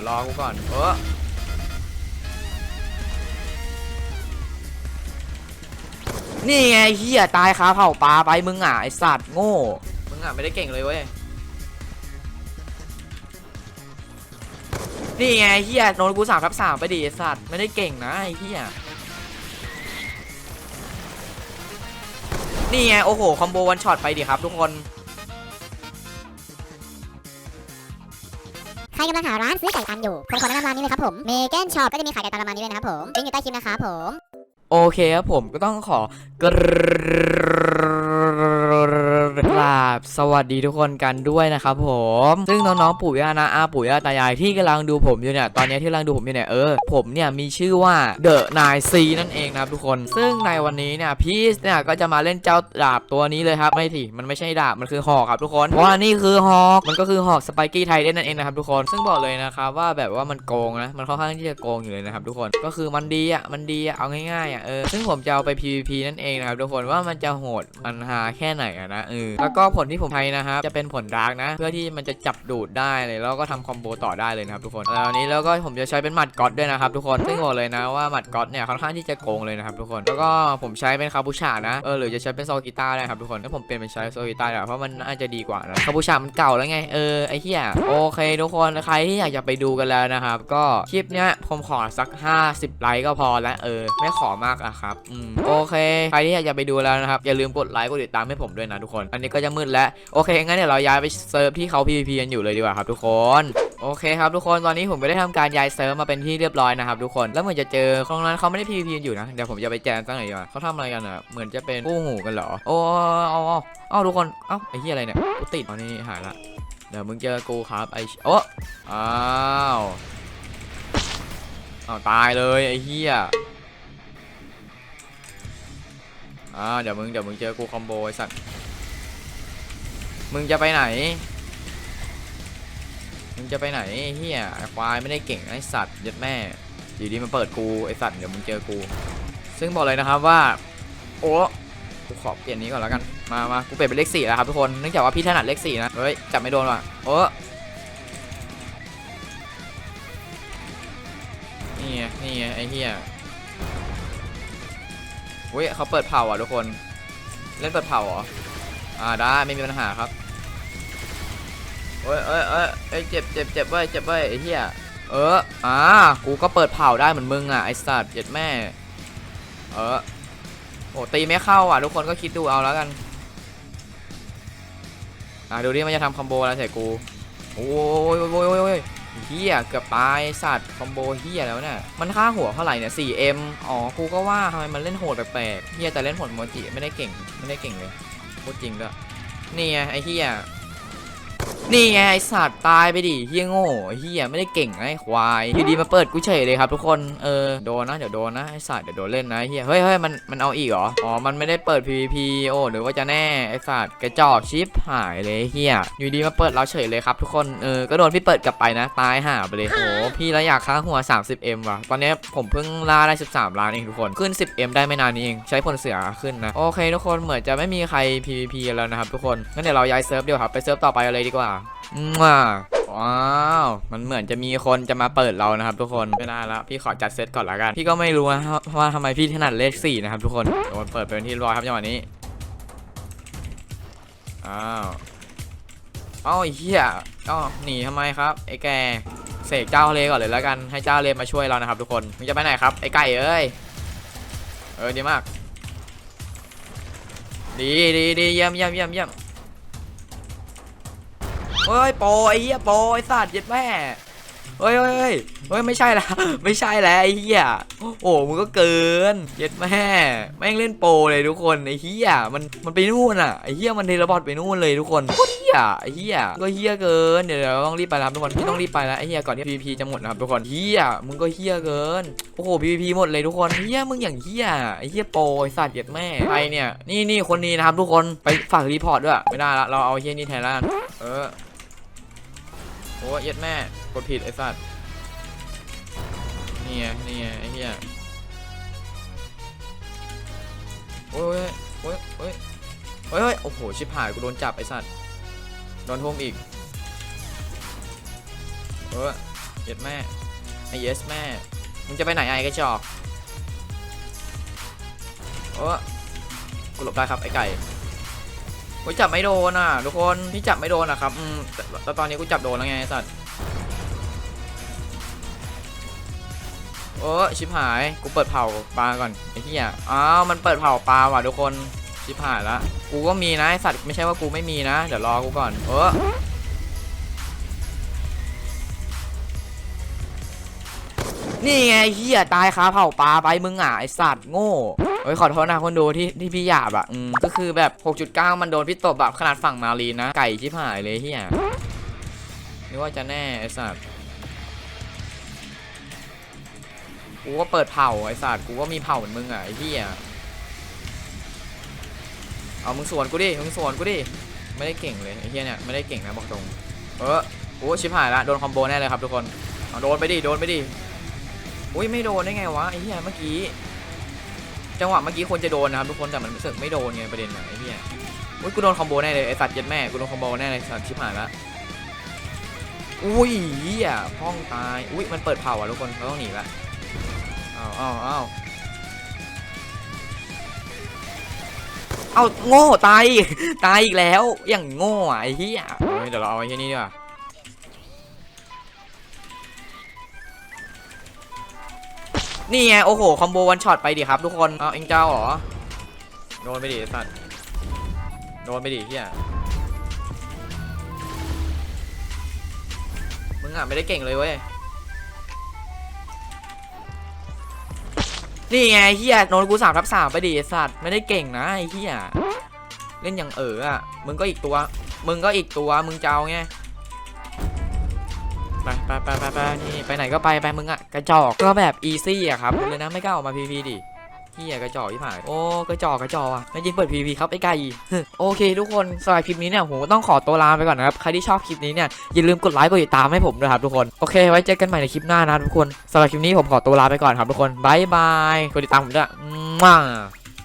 ดี๋ยวรอกูก่อน เออนี่ไงเฮียตายคาเผาปลาไปมึงอะไอสัตว์โง่ มึงอะไม่ได้เก่งเลยเว้ย นี่ไงเฮียโดนกูสามทับสามไปดิไอสัตว์ไม่ได้เก่งนะไอเฮียนี่ไงโอ้โหคอมโบวันช็อตไปดิครับทุกคน ครกำลังหาร้านซื้อไก่ตันอยู่ผมขอแนะนำร้านนี้เลยครับผมเมแกนช็อปก็จะมีขายไก่ตันประมาณนี้เลยนะครับผมลิงก์อยู่ใต้คลิปนะครับผม โอเคครับผมก็ต้องขอก ราบสวัสดีทุกคนกันด้วยนะครับผม ซึ่งน้องๆปู่ย่านะอาปู่ย่าตายายที่กำลังดูผมอยู่เนี่ยตอนนี้ที่กำลังดูผมอยู่เนี่ยเออผมเนี่ยมีชื่อว่าเดอะนายซีนั่นเองนะครับทุกคน ซึ่งในวันนี้เนี่ยพีชเนี่ยก็จะมาเล่นเจ้าดาบตัวนี้เลยครับไม่สิมันไม่ใช่ดาบมันคือหอกครับทุกคนเพราะว่านี่คือหอกมันก็คือหอกสไปกี้ไทเดนนั่นเองนะครับทุกคน ซึ่งบอกเลยนะครับว่าแบบว่ามันโกงนะมันค่อนข้างที่จะโกงอยู่เลยนะครับทุกคนก็คือมันดีอะมันดีอะเอาง่ายๆอะเออซึ่งผมจะเอาไป PVP นั่นเองนะครับทุกคนว่ามันจะโหดมันหาแค่ไหนอะนะเออแล้วก็ผลที่ผมใช้นะครับ จะเป็นผลดาร์กนะ เพื่อที่มันจะจับดูดได้เลย แล้วก็ทำคอมโบต่อได้เลยนะครับทุกคนแล้วนี้แล้วก็ผมจะใช้เป็นหมัดก๊อตด้วยนะครับทุกคน ซึ่งบอกเลยนะว่าหมัดก๊อตเนี่ยค่อนข้างที่จะโกงเลยนะครับทุกคน แล้วก็ผมใช้เป็นคาบูชานะ เออหรือจะใช้เป็นโซกิต้าได้ครับทุกคนถ้าผมเปลี่ยนเป็นใช้โซกิต้าเนี่ยเพราะมันน่าจะดีกว่านะคาบูชามันเก่าแล้วไง เออไอ้เหี้ยโอเคทุกคนใครที่อยากจะไปดูกันแล้วนะครับ ก็คลิปเนี้ยผมขอสัก 50 ไลค์ก็พอแล้วเออ ไม่ขอมากอะครับอืมโอเค ใครที่อยากจะไปดูแล้วนะครับอย่าลืมกดไลค์กดติดตามให้ผมด้วยนะทุกคน อันนี้ก็จะมืดแล้วโอเคงั้นเดี๋ยวเราย้ายไปเซิร์ฟที่เขา PVP กันอยู่เลยดีกว่าครับทุกคนโอเคครับทุกคนตอนนี้ผมก็ได้ทำการย้ายเซิร์ฟมาเป็นที่เรียบร้อยนะครับทุกคนแล้วเหมือนจะเจอตรงนั้นเขาไม่ได้ PVP กันอยู่นะเดี๋ยวผมจะไปแจมตั้งไหนอยดีกว่าเขาทำอะไรกันอะเหมือนจะเป็นคู่หูกันเหรอโอ้เอาเอาเอาทุกคนเอ้าไอ้เหี้ยอะไรเนี่ยกูติดตอนนี้หายละเดี๋ยวมึงเจอกูครับไอ้โอ้อ้าวอ้าวตายเลยไอ้เหี้ยอ่าเดี๋ยวมึงเดี๋ยวมึงเจอกูคอมโบไอ้สัตว์ มึงจะไปไหน มึงจะไปไหนเฮียไอควายไม่ได้เก่งไอสัตว์ยัดแม่อยู่ดีมาเปิดกูไอสัตว์เดี๋ยวมึงเจอกู ซึ่งบอกเลยนะครับว่า โอ้กูขอเปลี่ยนนี้ก่อนแล้วกัน มามากูเปลี่ยนเป็นเลขสี่แล้วครับทุกคน เนื่องจากว่าพี่ถนัดเลขสี่นะ เฮ้ย จับไม่โดนว่ะโอ้นี่ไงนี่ไงไอ้เฮียเว้ยเขาเปิดเผาอะทุกคน เล่นเปิดเผาเหรอ อ่าได้ไม่มีปัญหาครับ เอ้ยเอ้ยเอ้ยเอ้ยเจ็บเจ็บเจ็บเว้ยเจ็บเว้ยไอ้เหี้ยเอออ่ากูก็เปิดเผาได้เหมือนมึงอะไอ้สัตว์เจ็ดแม่ เออโอ้ตีไม่เข้าอะ ทุกคนก็คิดดูเอาแล้วกัน อ่าดูดิมันจะทำคอมโบอะไรใส่กูโอ้ยโอ้ยโอ้ยโอ้ยเฮียเกือบตายสัตว์คอมโบเฮียแล้วเนี่ยมันค่าหัวเท่าไหร่เนี่ย 4M อ๋อกูก็ว่าทำไมมันเล่นโหดแปลกๆเฮียแต่เล่นโหดโมจิไม่ได้เก่งไม่ได้เก่งเลยพูดจริงด้วยนี่ไงไอ้เฮีย นี่ไงไอสัตว์ตายไปดิเฮียโง่เฮียไม่ได้เก่งไอ้ควายอยู่ดีมาเปิดกูเฉยเลยครับทุกคนเออโดนนะเดี๋ยวโดนนะไอ้สัตว์เดี๋ยวโดนเล่นนะเฮียเฮ้ยเฮ้ยมันมันเอาอีกเหรออ๋อมันไม่ได้เปิด PVP โอ้หรือว่าจะแน่ไอ้สัตว์กระจอกชิปหายเลยเฮียอยู่ดีมาเปิดเราเฉยเลยครับทุกคนเออก็โดนพี่เปิดกลับไปนะตายห่าไปเลยโอ้พี่แล้วอยากค้าหัว 30M ว่ะตอนนี้ผมเพิ่งล่าได้ 13 ล้านเองทุกคนขึ้น 10M ได้ไม่นานนี้เองใช้ผลเสือขึ้นนะโอเคทุกคนเหมือนจะไม่มีใคร PVP แล้วนะครับทุกคนงั้นเดี๋ยวเราย้ายเซิร์ฟเดียวครับไปเซิร์ฟต่อไปเลยดีกว่า ว้าวว้าวมันเหมือนจะมีคนจะมาเปิดเรานะครับ ทุกคนไม่ได้ละพี่ขอจัดเซตก่อนละกันพี่ก็ไม่รู้นะว่าทำไมพี่ถนัดเลข4นะครับ ทุกคนโดนเปิดเป็นที่ร้อยครับจังหวะนี้อ้าวเอ้าไอ้เหี้ยเอ้าหนีทำไมครับไอ้แกเสกเจ้าเลก่อนเลยแล้วกันให้เจ้าเลมาช่วยเรานะครับ ทุกคนมึงจะไปไหนครับไอ้ไก่เอ้ยเออดีมาก ดีดีดีเยี่ยมเยี่ยมเยี่ยมเยี่ยม เฮ้ยโปไอ้เหี้ยโปไอ้สัตว์เย็ดแม่เฮ้ยเฮ้ยเฮ้ยเฮ้ยไม่ใช่ละไม่ใช่แล้วไอ้เหี้ยโอ้มึงก็เกิน เย็ดแม่แม่งเล่นโปเลยทุกคนไอ้เหี้ยมันมันไปนู่นอะไอ้เหี้ยมันเทเลพอร์ตไปนู่นเลยทุกคนโคตรเหี้ยไอ้เหี้ยก็เหี้ยเกินเดี๋ยวเราต้องรีบไปแล้วครับทุกคนพี่ต้องรีบไปแล้วไอ้เหี้ยก่อนที่ PVP จะหมดนะครับทุกคนเหี้ยมึงก็เหี้ยเกินโอ้โห PVP หมดเลยทุกคนเหี้ยมึงอย่างเหี้ยไอ้เหี้ยโปไอ้สัตว์เย็ดแม่ใครเนี่ยนี่นี่คนนี้นะครับทุกคนไปฝากรีพอร์ตด้วยไม่ได้ละเราเอาเหี้ยนี่แทนละเออ โอ้ยเย็ดแม่กดผิดไอ้สัตว์นี่ไงนี่ไงไอ้เหี้ยโอ้ยโอ้ยโอ้ยโอ้ยโอ้ยโอ้โหชิบหายกูโดนจับไอ้สัตว์โดนทุ่มอีกเออเย็ดแม่ไอ้เยสแม่มึงจะไปไหนไอ้กระจอกโอ้กูหลบได้ครับไอ้ไก่ กูจับไม่โดนอะทุกคนพี่จับไม่โดนอะครับอืมแต่ตอนนี้กูจับโดนแล้วไงไอสัตว์โอ้ชิบหายกูเปิดเผาปลาก่อนไอ้เหี้ยอ้าวมันเปิดเผาปลาว่ะทุกคนชิบหายละกูก็มีนะไอสัตว์ไม่ใช่ว่ากูไม่มีนะ เดี๋ยวรอกูก่อนเออนี่ไงเฮียตายคาเผาปลาไปมึงอะไอสัตว์โง่ เอ้ยขอโทษนะคนดูที่ที่พี่หยาบอะอืมก็คือแบบ 6.9 มันโดนพี่ตบแบบขนาดฝั่งมารีนนะ ไก่ชิบหายเลยเฮียนึกว่าจะแน่ไอสัตว์กูก็เปิดเผาไอสัตว์กูก็มีเผาเหมือนมึงอะไอเฮียเอามึงสวนกูดิมึงสวนกูดิไม่ได้เก่งเลยไอเฮียเนี่ยไม่ได้เก่งนะบอกตรงเออโอ้ชิบหายละโดนคอมโบแน่เลยครับทุกคนเอาโดนไปดิโดนไปดิอุ้ยไม่โดนได้ไงวะไอ้เหี้ยเมื่อกี้ จังหวะเมื่อกี้ควรจะโดนนะครับทุกคนแต่มันรู้สึกไม่โดนไงประเด็นอะไอ้เหี้ยอุ้ยกูโดนคอมโบแน่เลยไอ้สัตว์เย็ดแม่กูโดนคอมโบแน่เลยสัตว์ชิบหายละอุ้ยเหี้ยพ้องตายอุ้ยมันเปิดเผาอะทุกคนเราต้องหนีละอ้าวอ้าวอ้าวเอาโง่ตายตายอีกแล้วอย่างโง่อะไอ้เหี้ยเฮ้ยเดี๋ยวเราเอาไอ้ที่นี่ดีกว่า นี่ไงโอ้โหคอมโบวันช็อตไปดิครับ ทุกคนเอาเอ็งเจ้าเหรอโดนไปดิสัตว์โดนไปดิเฮียมึงอะไม่ได้เก่งเลยเว้ยนี่ไงเฮียโดนกูสามทับสามไปดิสัตว์ไม่ได้เก่งนะไอ้เฮียเล่นอย่างเอออะมึงก็อีกตัว มึงก็อีกตัวมึงเจะเอาไง ไปไปไปไปไปนี่ไปไหนก็ไปไปมึงอะกระจอกก็แบบอีซี่อะครับเลยนะไม่กล้าออกมาพีพีดิเฮียกระจอกที่ผ่านโอ้กระจอกกระจอกอะไม่จริงเปิดพีพีครับไอ้ไก่โอเค ทุกคนสำหรับคลิปนี้เนี่ยผมก็ต้องขอตัวลาไปก่อนนะครับ ใครที่ชอบคลิปนี้เนี่ยอย่าลืมกดไลค์กดติดตามให้ผมด้วยครับทุกคน โอเค ไว้เจอกันใหม่ในคลิปหน้านะทุกคนสำหรับคลิปนี้ผมขอตัวลาไปก่อนครับทุกคนบายบายกดติดตามผมด้วยมั่ง